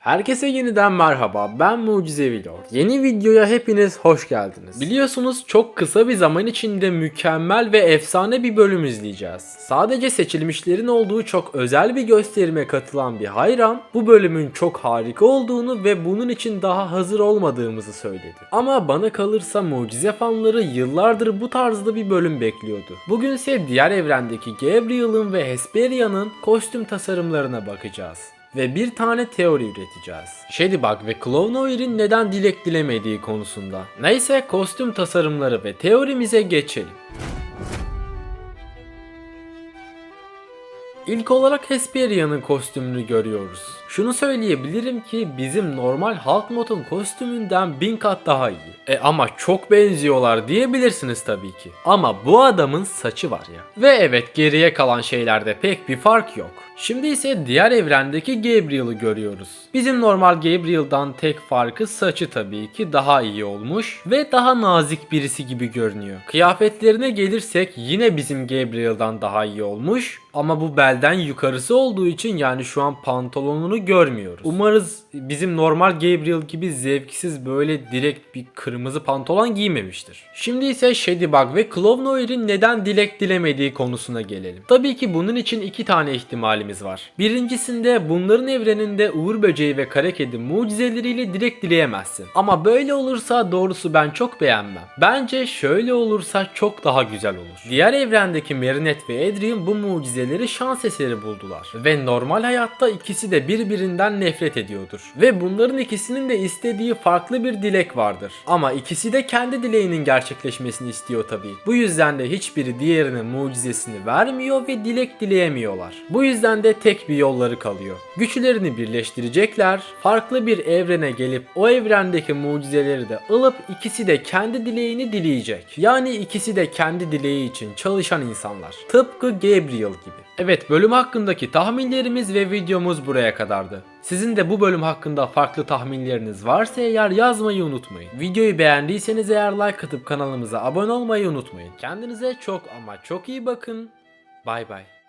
Herkese yeniden merhaba. Ben Mucizevi Lord. Yeni videoya hepiniz hoş geldiniz. Biliyorsunuz çok kısa bir zaman içinde mükemmel ve efsane bir bölüm izleyeceğiz. Sadece seçilmişlerin olduğu çok özel bir gösterime katılan bir hayran bu bölümün çok harika olduğunu ve bunun için daha hazır olmadığımızı söyledi. Ama bana kalırsa mucize fanları yıllardır bu tarzda bir bölüm bekliyordu. Bugün ise diğer evrendeki Gabriel'ın ve Hesperia'nın kostüm tasarımlarına bakacağız ve bir tane teori üreteceğiz. Shadybug ve Clonoir'in neden dilek dilemediği konusunda. Neyse kostüm tasarımları ve teorimize geçelim. İlk olarak Hesperia'nın kostümünü görüyoruz. Şunu söyleyebilirim ki bizim normal Hulk modun kostümünden bin kat daha iyi. E ama çok benziyorlar diyebilirsiniz tabii ki. Ama bu adamın saçı var ya. Ve evet geriye kalan şeylerde pek bir fark yok. Şimdi ise diğer evrendeki Gabriel'ı görüyoruz. Bizim normal Gabriel'dan tek farkı saçı tabii ki daha iyi olmuş ve daha nazik birisi gibi görünüyor. Kıyafetlerine gelirsek yine bizim Gabriel'dan daha iyi olmuş ama bu belden yukarısı olduğu için yani şu an pantolonunu görmüyoruz. Umarız bizim normal Gabriel gibi zevksiz böyle direkt bir kırmızı pantolon giymemiştir. Şimdi ise Shadybug ve Clonoir'in neden dilek dilemediği konusuna gelelim. Tabii ki bunun için iki tane ihtimalimiz var. Birincisinde bunların evreninde Uğur Böceği ve Kara Kedi mucizeleriyle dilek dileyemezsin. Ama böyle olursa doğrusu ben çok beğenmem. Bence şöyle olursa çok daha güzel olur. Diğer evrendeki Marinette ve Adrien bu mucizeleri şans eseri buldular. Ve normal hayatta ikisi de birbirinden nefret ediyordur. Ve bunların ikisinin de istediği farklı bir dilek vardır. Ama ikisi de kendi dileğinin gerçekleşmesini istiyor tabii. Bu yüzden de hiçbiri diğerine mucizesini vermiyor ve dilek dileyemiyorlar. Bu yüzden de tek bir yolları kalıyor. Güçlerini birleştirecekler, farklı bir evrene gelip o evrendeki mucizeleri de alıp ikisi de kendi dileğini dileyecek. Yani ikisi de kendi dileği için çalışan insanlar. Tıpkı Gabriel gibi. Evet bölüm hakkındaki tahminlerimiz ve videomuz buraya kadardı. Sizin de bu bölüm hakkında farklı tahminleriniz varsa eğer yazmayı unutmayın. Videoyu beğendiyseniz eğer like atıp kanalımıza abone olmayı unutmayın. Kendinize çok ama çok iyi bakın. Bay bay.